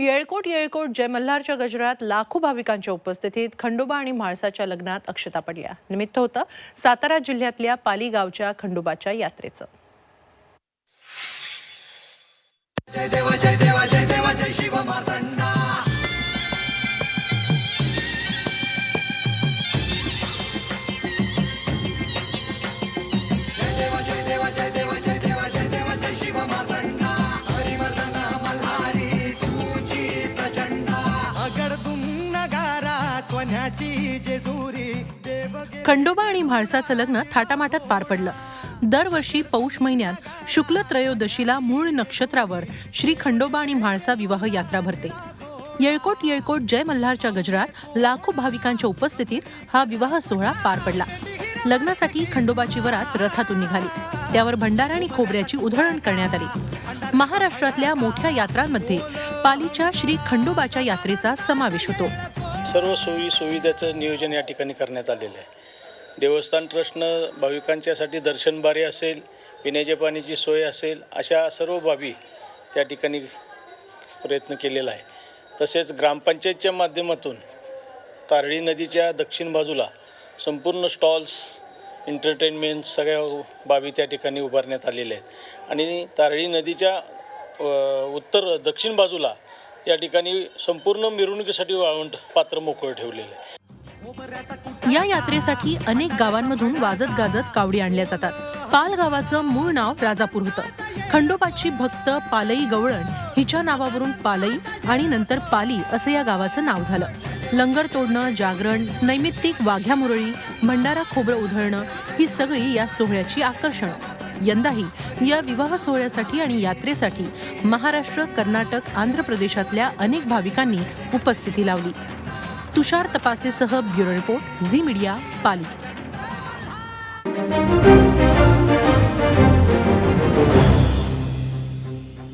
येळकोट येळकोट जय मल्हारच्या गजरात लाखो भाविकांच्या उपस्थितीत खंडोबा आणि म्हाळसाच्या लग्नात अक्षता पडल्या. निमित्त होतं सातारा जिल्ह्यातल्या पाली गावच्या खंडोबाच्या यात्रेचं. जेजुरी खंडोबा आणि म्हाळसाचं लग्न थाटामाटात पार पडलं. दरवर्षी पौष महिन्यात शुक्ल त्रयोदशीला मूळ नक्षत्रावर श्री खंडोबा आणि म्हाळसा विवाह यात्रा भरते. येळकोट येळकोट जय मल्हारच्या गजरात लाखो भाविकांच्या उपस्थितीत हा विवाह सोहळा पार पडला. लग्नासाठी खंडोबाची वरात रथातून निघाली. त्यावर भंडारा आणि खोबऱ्याची उधळण करण्यात आली. महाराष्ट्रातल्या मोठ्या यात्रांमध्ये पालीच्या श्री खंडोबाच्या यात्रेचा समावेश होतो. सर्व सोयी सुविधेचं नियोजन या ठिकाणी करण्यात आलेलं आहे. देवस्थान ट्रस्टनं भाविकांच्यासाठी दर्शनबारी असेल पिण्याच्या पाण्याची सोय असेल अशा सर्व बाबी त्या ठिकाणी प्रयत्न केलेला आहे. तसेच ग्रामपंचायतच्या माध्यमातून तारळी नदीच्या दक्षिण बाजूला संपूर्ण स्टॉल्स एंटरटेनमेंट सगळ्या बाबी त्या ठिकाणी उभारण्यात आलेल्या आहेत. आणि तारळी नदीच्या उत्तर दक्षिण बाजूला या ठिकाणी संपूर्ण मिरवणुकीसाठी वाळवंट पात्र मोकळं ठेवलेलं आहे. या यात्रेसाठी अनेक गावांमधून वाजत गाजत कावडी आणल्या जातात. पाल गावाचं मूळ नाव राजापूर होतं. खंडोबाची भक्त पालई गवळण हिच्या नावावरून पालई आणि नंतर पाली असं या गावाचं नाव झालं. लंगर तोडणं जागरण नैमित्तिक वाघ्या मुरळी भंडारा खोबरं उधळणं ही सगळी या सोहळ्याची आकर्षणं. यंदाही या विवाह सोहळ्यासाठी आणि यात्रेसाठी महाराष्ट्र कर्नाटक आंध्र प्रदेशातल्या अनेक भाविकांनी उपस्थिती लावली. Tushar तपासेसह bureau report Zee Media Pali.